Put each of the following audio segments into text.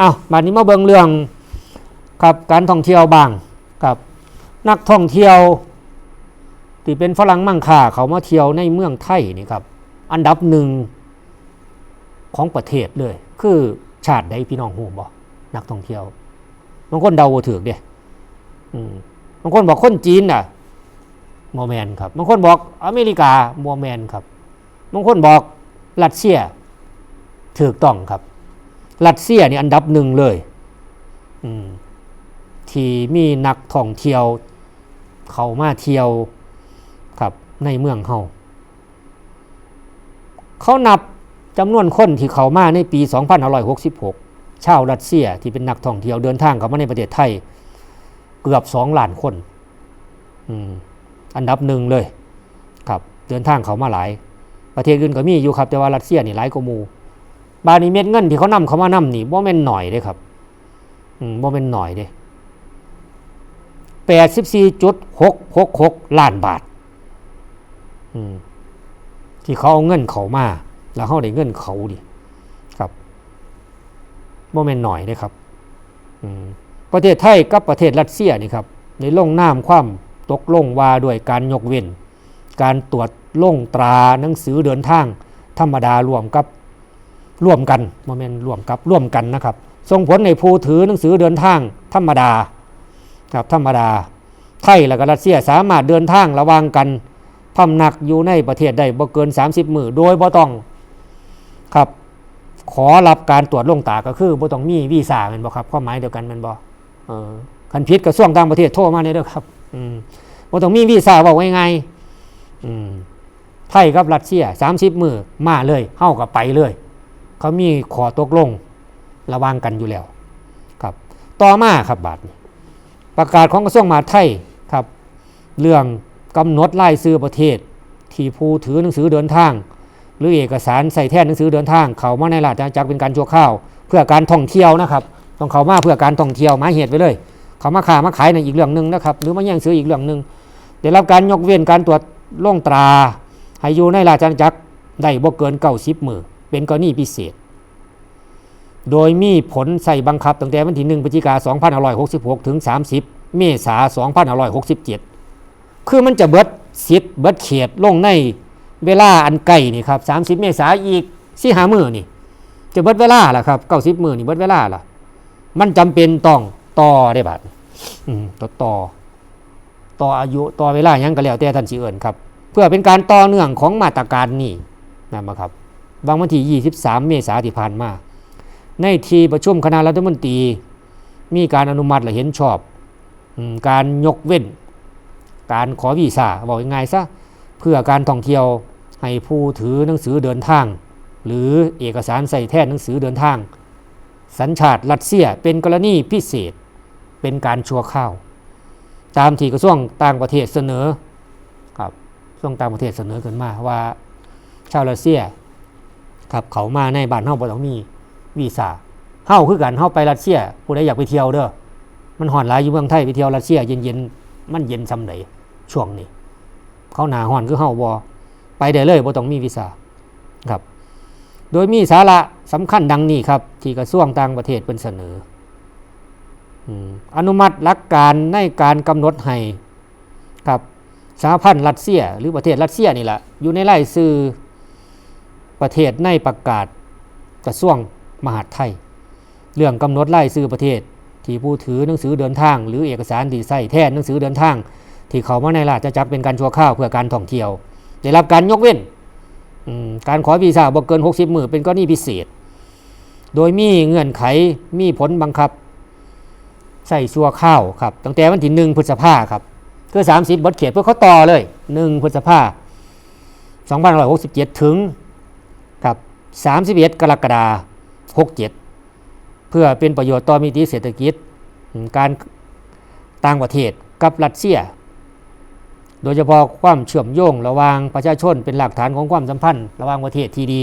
อ้าวบัดนี้มาเบิ่งเรื่องครับการท่องเที่ยวบ้างครับนักท่องเที่ยวที่เป็นฝรั่งมั่งค่าเขามาเที่ยวในเมืองไทยนี่ครับ อันดับหนึ่งของประเทศเลย คือชาติใดพี่น้องหูบ่นักท่องเที่ยวบางคนเดาบ่ถูกเด้อืมบางคนบอกคนจีนน่ะโมแมนครับบางคนบอกอเมริกาโมแมนครับบางคนบอกรัสเซียถูกต้องครับ รัสเซียนี่อันดับหนึ่งเลยที่มีนักท่องเที่ยว เข้ามาเที่ยวครับในเมืองเฮาเขานับจำนวนคนที่เขามาในปี 2566 ชาวรัสเซียที่เป็นนักท่องเที่ยวเดินทางเข้ามาในประเทศไทย เกือบ 2 ล้านคนอันดับหนึ่งเลย ครับ เดินทางเขามาหลาย ประเทศอื่นก็มีอยู่ครับ แต่ว่ารัสเซียนี่หลายกว่ามู่ บานี้เม็ดเงินที่เขานำเขามานำนี่บ่แม่นหน่อยเด้ครับอืมบ่แม่นหน่อยเด้แปดสิบสี่จุดหกหกหกล้านบาท อืมที่เขาเอาเงินเขามา แล้วเขาได้เงินเขาดิครับบ่แม่นหน่อยเด้ครับ อืมประเทศไทยกับประเทศรัสเซียนี่ครับในลงน้ำความตกลงว่าด้วยการยกเว้น การตรวจลงตราหนังสือเดินทาง ธรรมดารวมกับ ร่วมกันโมเมนต์ร่วมกับร่วมกันนะครับส่งผลในผู้ถือหนังสือเดินทางธรรมดาครับธรรมดา ไทยและก็รัสเซียสามารถเดินทางระว่างกันพำนักอยู่ในประเทศได้บ่เกิน 30 มือโดยบ่ต้องครับขอรับการตรวจลงตาก็คือบ่ต้องมีวีซ่าแม่นบ่ครับความหมายเดียวกันแม่นบ่เออคันผิดกระทรวงต่างประเทศโทรมาเนี่ยเด้อครับอืมบ่ต้องมีวีซ่าเว้าง่ายๆอืมไทยกับรัสเซีย 30 มือมาเลยเฮาก็ไปเลย เขามีขอตกลงระวางกันอยู่แล้วครับ ต่อมาครับบาทประกาศของกระทรวงมหาดไทยครับ เรื่องกำหนดรายซื้อประเทศ ที่ผู้ถือหนังสือเดินทาง หรือเอกสารใส่แท่นหนังสือเดินทาง เขามาในราชอาณาจักรเป็นการชั่วคราวเพื่อการท่องเที่ยวนะครับต้องเขามาเพื่อการท่องเที่ยวมาเหตุไปเลย เขามาขามาขายในอีกเรื่องหนึ่งนะครับหรือมาแย่งซื้ออีกเรื่องหนึ่งได้รับการยกเว้นการตรวจล่องตราให้อยู่ในราชอาณาจักรได้บ่เกินเก้าสิบมือ เป็นกรณีพิเศษ โดยมีผลใส่บังคับตั้งแต่วันที่ 1พฤศจิกา2566 ถึง 30 เมษายน2567 คือมันจะเบิดสิทธิ์เบิดเขตลงในเวลาอันใกล้นี่ครับ 30 เมษายนอีกสี่หามือนี่ จะเบิดเวลาล่ะครับ90มือนี่เบิดเวลาล่ะ มันจำเป็นต้องต่อได้บัดต่อต่อต่ออายุต่อเวลายังก็แล้วแต่ท่านสิเอิ้นครับ เพื่อเป็นการต่อเนื่องของมาตรการนี้นะครับ บางวันที่ 23 เมษายนที่ผ่านมา ในที่ประชุมคณะรัฐมนตรี มีการอนุมัติและเห็นชอบ การยกเว้น การขอวีซ่าบอกยังไงซะเพื่อการท่องเที่ยวให้ผู้ถือหนังสือเดินทาง หรือเอกสารใส่แท่นหนังสือเดินทาง สัญชาติรัสเซียเป็นกรณีพิเศษ เป็นการชั่วข้าว ตามที่กระทรวงต่างประเทศเสนอครับกระทรวงต่างประเทศเสนอขึ้นมาว่า ชาวรัสเซีย ครับเขามาในบ้านเฮาบ่ต้องมีวีซ่าเฮาคือกันเฮาไปรัสเซียผู้ใดอยากไปเที่ยวเด้อมันห่อนหลายอยู่เมืองไทยไปเที่ยวรัสเซียเย็นๆมันเย็นซำไหนช่วงนี้ เขาหนาห่อนคือเฮาบ่ไปได้เลยบ่ต้องมีวีซ่าครับ โดยมีสาระสำคัญดังนี้ครับ ที่กระทรวงต่างประเทศเป็นเสนออนุมัติหลักการในการกำหนดให้ครับสหพันธ์รัสเซีย หรือประเทศรัสเซียนี่แหละอยู่ในรายชื่อ ประเทศในประกาศกระทรวงมหาดไทย เรื่องกำหนดไล่ซื้อประเทศ ที่ผู้ถือหนังสือเดินทาง หรือเอกสารที่ใส่แทนหนังสือเดินทาง ที่เขามาในราชอาณาจักรเป็นการชั่วข้าวเพื่อการท่องเที่ยว ได้รับการยกเว้นการขอวีซ่าบ่เกิน 60 มือเป็นกรณีพิเศษ โดยมีเงื่อนไขมีผลบังคับ ใส่ชั่วข้าวครับตั้งแต่วันที่หนึ่งพฤษภาครับคือ 30บทเขียนเพื่อเขาต่อเลย1พฤษภา2567 ถึง ครับ31 กรกฎาคม67 เพื่อเป็นประโยชน์ต่อมิติเศรษฐกิจ การต่างประเทศกับรัสเซีย โดยเฉพาะความเชื่อมโยงระหว่างประชาชนเป็นหลักฐานของความสัมพันธ์ ระหว่างประเทศที่ดี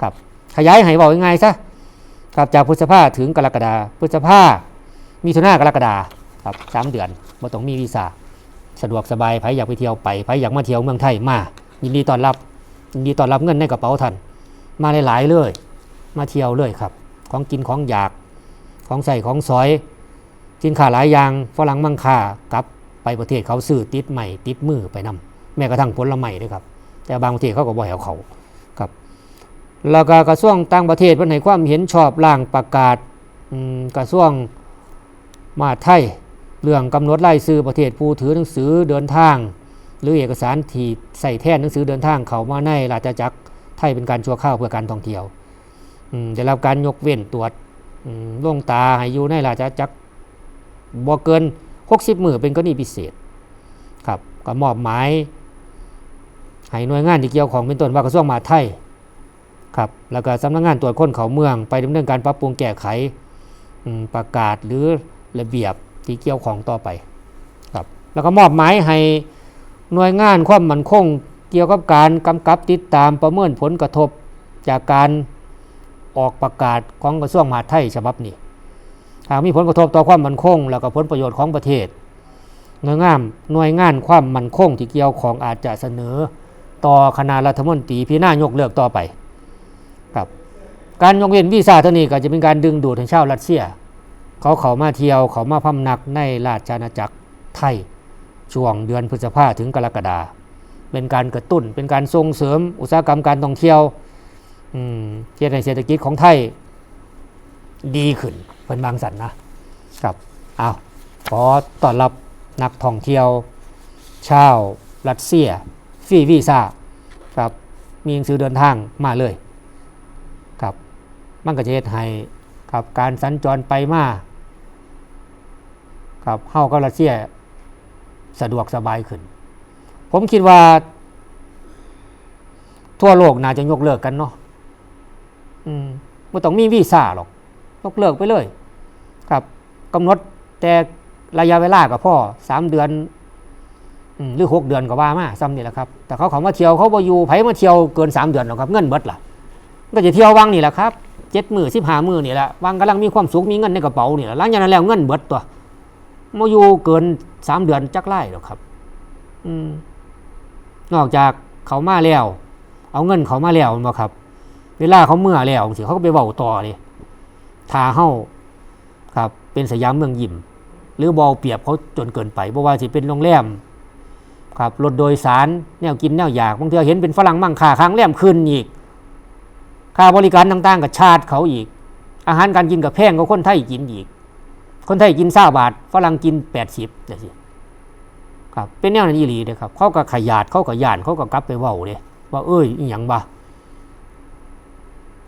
ครับขยายให้บอกยังไงซะครับจากพฤษภาถึงกรกฎาพฤษภามีทุนากรกฎาครับสามเดือนบ่ต้องมีวีซ่าสะดวกสบายใครอยากไปเที่ยวไปใครอยากมาเที่ยวเมืองไทยมายินดีต้อนรับยินดีต้อนรับเงินในกระเป๋าท่าน มาหลายๆเลย มาเที่ยวเลยครับ ของกินของอยากของใส่ของสอยสินค้าหลายอย่างฝรั่งมังค่ากลับไปประเทศเขาซื้อติดใหม่ติดมือไปนำแม้กระทั่งผลไม้ด้วยครับ แต่บางประเทศเขาก็บ่ให้เอาเขาครับแล้วก็กระทรวงต่างประเทศเพิ่นให้ความเห็นชอบร่างประกาศกระทรวงมาไทยเรื่องกำหนดรายชื่อประเทศผู้ถือหนังสือเดินทาง หรือเอกสารที่ใส่แทนหนังสือเดินทางเขามาในราชจักร ไทยเป็นการชั่วคราวเพื่อการท่องเที่ยวอได้รับการยกเว้นตรวจอืมลงตาให้อยู่ในราชจักรบ่เกิน 60มือเป็นกรณีพิเศษครับก็มอบหมายให้หน่วยงานที่เกี่ยวของเป็นต้นว่ากระทรวงมหาดไทยครับแล้วก็สำนักงานตรวจคนเขาเมือง ไปดำเนินการปรับปรุงแก้ไขประกาศหรือระเบียบที่เกี่ยวของต่อไปครับแล้วก็มอบหมายให้หน่วยงานความมั่นคง เกี่ยวกับการกำกับติดตามประเมินผลกระทบจากการออกประกาศของกระทรวงมหาดไทยฉบับนี้หากมีผลกระทบต่อความมั่นคง แล้วก็ผลประโยชน์ของประเทศหน่วยงานหน่วยงานความมั่นคงที่เกี่ยวของอาจจะเสนอต่อคณะรัฐมนตรีพิจารณายกเลิกต่อไปครับการยกเว้นวีซ่าเท่านี้ก็จะเป็นการดึงดูดให้ชาวรัสเซีย เขาเขามาเที่ยวเขามาพำนักในราชอาณาจักรไทยช่วงเดือนพฤษภาถึงกรกฎา เป็นการกระตุ้น เป็นการส่งเสริมอุตสาหกรรมการท่องเที่ยวเพื่อให้เศรษฐกิจของไทยดีขึ้นเป็นบางสันนะครับเอาขอต้อนรับนักท่องเที่ยว ชาวรัสเซียฟรีวีซ่าครับมีหนังสือเดินทางมาเลยครับมันก็จะเฮ็ดให้ครับการสัญจรไปมาครับเข้ากับรัสเซียสะดวกสบายขึ้น ผมคิดว่า ทั่วโลกน่าจะยกเลิกกันเนาะอืมไม่ต้องมีวีซ่าหรอก ยกเลิกไปเลย ครับกำหนดแต่ระยะเวลากับพ่อสามเดือนอืมหรือหกเดือนก็ว่ามาซ้ำนี่แหละครับแต่เขาเขามาเที่ยวเขาบอยู่ไผมาเที่ยวเกินสามเดือนหรอกครับ เงินเบิดล่ะก็จะเที่ยววังนี่แหละครับเจ็ดมือสิบห้ามือนี่แหละวังกำลังมีความสุขมีเงินในกระเป๋านี่แหละหลังจากนั้นแล้วเงินเบิดตัวมาอยู่เกินสามเดือนจักไล่หรอกครับ อืม นอกจากเขามาแล้ว เอาเงินเขามาแล้วมาครับ เวลาเขาเมื่อแล้วสิเขาก็ไปเว้าต่อเลยทาเฮ้าครับ เป็นสยามเมืองยิมหรือบอลเปรียบเขาจนเกินไปเพราะว่าสิเป็นโรงแรมครับรถโดยสารแนวกินแนวอยากบางทีเห็นเป็นฝรั่งมั่งค่าค้างแรมคืนอีกค่าบริการต่างๆกับชาติเขาอีก อาหารการกินกับแพงกว่าคนไทยกินอีก คนไทยกินซาบาทฝรั่งกินแปดสิบเดี๋ยวสิ ครับเป็นแนวนั้นอีหลีเลยครับ เขาก็ขยาดเขาก็ย่านเขาก็กลับไปเว้าเลยว่าเอ้ยอหย่างบ่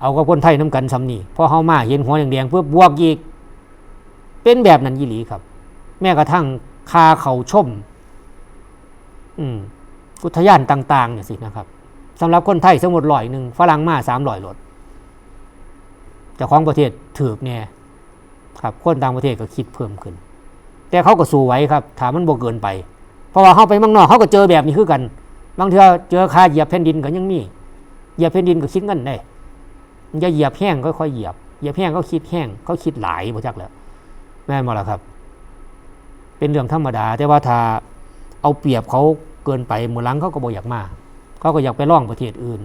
เอากับคนไทยน้ำกันซำนี่พอเฮามาเห็นหัวแดงๆเพื่อบวกอีก เป็นแบบนั้นอีหลีครับ แม้กระทั่งคาเขาชม อืมอุทยานต่างๆเนี่ยสินะครับสำหรับคนไทยสมมติลอยหนึ่งฝรั่งมาสามลอยรถเจ้าของประเทศถือกเนี่ยครับ คนต่างประเทศก็คิดเพิ่มขึ้น แต่เขาก็สู้ไว้ครับถามมันบ่เกินไป เพราะว่าเขาไปมืองนอกเขาก็เจอแบบนี้คือกัน บางเทีเจอคาเหยียบแผ่นดินก็ยังมีเหยียบแผ่นดินก็คิดเงินได้อย่าเหยียบแห้งค่อยๆเหยียบเหยียบแห้งเขาคิดแห้งเขาคิดหลายบ่จักแล้วแม่นบ่ล่ะครับ เป็นเรื่องธรรมดา แต่ว่าถ้าเอาเปรียบเขาเกินไปมือลังเขาก็บออยากมาเขาก็อยากไปล่องประเทศอื่น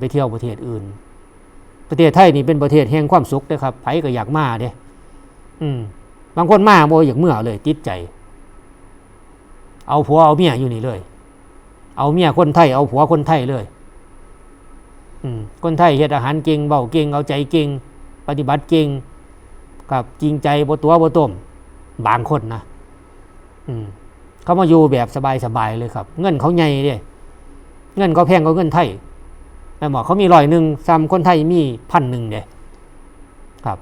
ไปเที่ยวประเทศอื่น ประเทศไทยนี่เป็นประเทศแห่งความสุขนะครับไผก็อยากมาเด้อืมบางคนมาโมอยากเมื่อเลยติดใจ เอาผัวเอาเมียอยู่นี่เลย เอาเมียคนไทย เอาผัวคนไทยเลย อืมคนไทยเฮ็ดอาหารเก่งเบาเก่งเอาใจเก่ง ปฏิบัติเก่งกับจริงใจบตัวบต้มบางคนนะอืมเขามาอยู่แบบสบายๆเลยครับ เงินเขาใหญ่เด้เงินเขาแพงกว่าเงินไทยแม่หมอเขามีร้อยหนึ่งซ้ำคนไทยมีพันหนึ่งเด้ครับ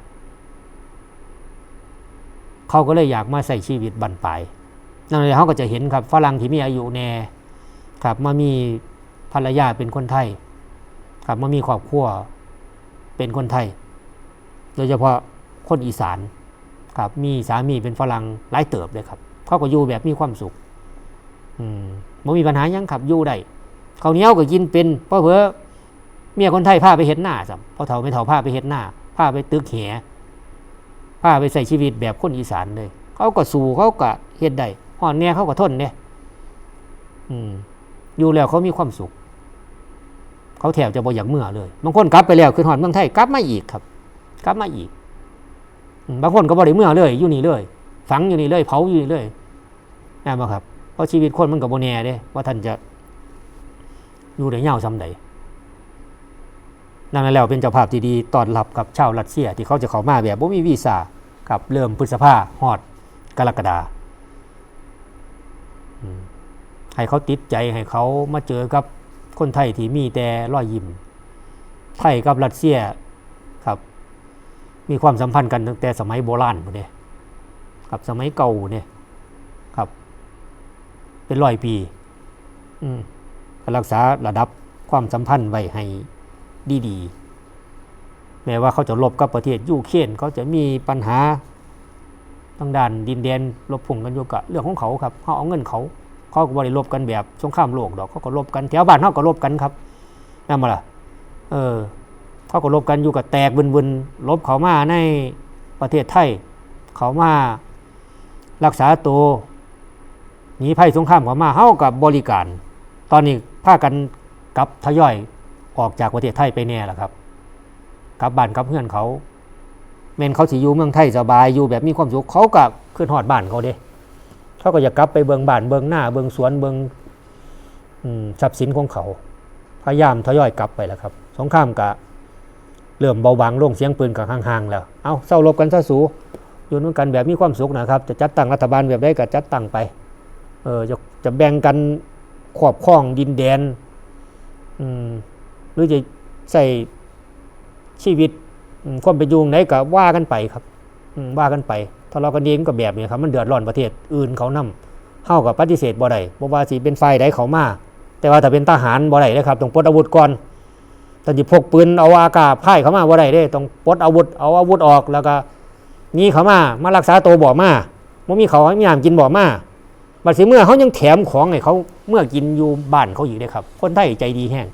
เขาก็เลยอยากมาใส่ชีวิตบันปลาย นั่นเลยเขาก็จะเห็นครับฝรั่งที่มีอายุแน่ครับมามีภรรยาเป็นคนไทย ครับมามีครอบครัวเป็นคนไทย โดยเฉพาะคนอีสานครับมีสามีเป็นฝรั่งหลายเติบเลยครับ เขาก็อยู่แบบมีความสุข อืมไม่มีปัญหายังครับอยู่ได้เขาเนี้ยก็กินเป็นเพราะเพื่อเมียคนไทยพาไปเห็ดหน้าสัมพอเฒ่าไม่เฒ่าพาไปเห็ดหน้าพาไปตึกแหพาไปใส่ชีวิตแบบคนอีสานเลย เขาก็สู่เขาก็เห็ดได้ ห่อนแน่เขาก็ทนเนี่ยอืมอยู่แล้วเขามีความสุข เขาแถวจะบ่อยากเมื่อเลยบางคนกลับไปแล้วคือหอนเมืองไทยกลับมาอีกครับ กลับมาอีกบางคนก็บ่ได้เมื่อเลย อยู่นี่เลย ฝังอยู่นี่เลย เผาอยู่นี่เลยน่บ่ครับ เพราะชีวิตคนมันก็บ่แน่เด้ ว่าท่านจะอยู่ได้ยาวซำใดนั่นแล้วเป็นเจ้าภาพที่ดีตอนรับกับชาวรัสเซียที่เขาจะเข้ามาแบบบ่มีวีซ่าครับเริ่มพฤษภาฮอดกรกฎาอืม ให้เขาติดใจให้เขามาเจอกับคนไทยที่มีแต่รอยยิ้มไทยกับรัสเซียครับ มีความสัมพันธ์กันตั้งแต่สมัยโบราณพุ่นเด้ครับสมัยเก่าเนี่ยครับ เป็นร้อยปีอืมรักษาระดับความสัมพันธ์ไว้ให้ดีๆแม้ว่าเขาจะลบกับประเทศยูเครนเขาจะมีปัญหา ทางด้านดินแดนลบพุ่งกันอยู่กับเรื่องของเขาครับเขาเอาเงินเขาเขาก็บริลบกันแบบสงครามโลกดอกเขาก็ลบกันแถวบ้านเขาก็ลบกันครับนั่นมาล่ะเออเขาก็ลบกันอยู่กับแตกบึนๆลบเขามาในประเทศไทยเขามารักษาตัวหนีภัยสงครามเขามาเฮากับบริการ ตอนนี้พากันกับทยอยออกจากประเทศไทยไปแน่ล้วครับกลับบ้านกลับเพื่อนเขา เมนเขาสิอยู่เมืองไทยสบายอยู่แบบมีความสุขเขากับขึ้นหอดบ้านเขาเด้เขาก็อยากกลับไปเบิงบ้านเบิงหน้าเบิงสวนเบิงอืมทรัพย์สินของเขา พยายามทยอยกลับไปแล้วครับสงครามกะเริ่มเบาบางลงเสียงปืนกับห่างๆแล้ว เอาเศร้ารบกันซะสูอยู่ด้วยกันแบบมีความสุขนะครับ จะจัดตั้งรัฐบาลแบบได้ก็จัดตั้งไป เออจะจะแบ่งกันขอบครองดินแดน อืมหรือจะใส่ชีวิต ความเป็นอยุงไหนก็ว่ากันไปครับว่ากันไปทะเลาะกันเองก็แบบนี้ครับ มันเดือดร้อนประเทศอื่นเขานํเฮากับปฏิเสธบ่ได้บ่ว่าสิเป็นฝ่ายใดเขามาแต่ว่าถ้าเป็นทหารบ่ได้เด้ครับต้องปลดอาวุธก่อนถ้าสิพกปืนเอาอากาศพ่ายเขามาบ่ได้เด้ต้องปลดอาวุธเอาอาวุธออกแล้วก็หนีเขามามารักษาตัวบ่มาบ่มีเขาวให้มีน้ำกินบ่มาบัดสิเมื่อเขายังแถมของให้เขาเมื่อกินอยู่บ้านเขาอีกเด้ครับ คนไทยใจดีแห้ง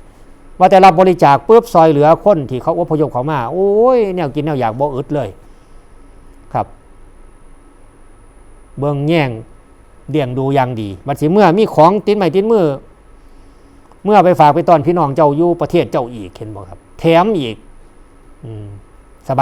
ว่าแต่รับบริจาคปุ๊บซอยเหลือคนที่เขาอพยพเขามา โอ้ยแนวกินแนวอยากบ่อึดเลย ครับ เบิ่งแย่งเดี่ยงดูอย่างดี บัดสิเมื่อมีของติ้นใหม่ติ้นมือ เมื่อไปฝากไปตอนพี่น้องเจ้าอยู่ประเทศเจ้าอีกเห็นบ่ครับ แถมอีก อืม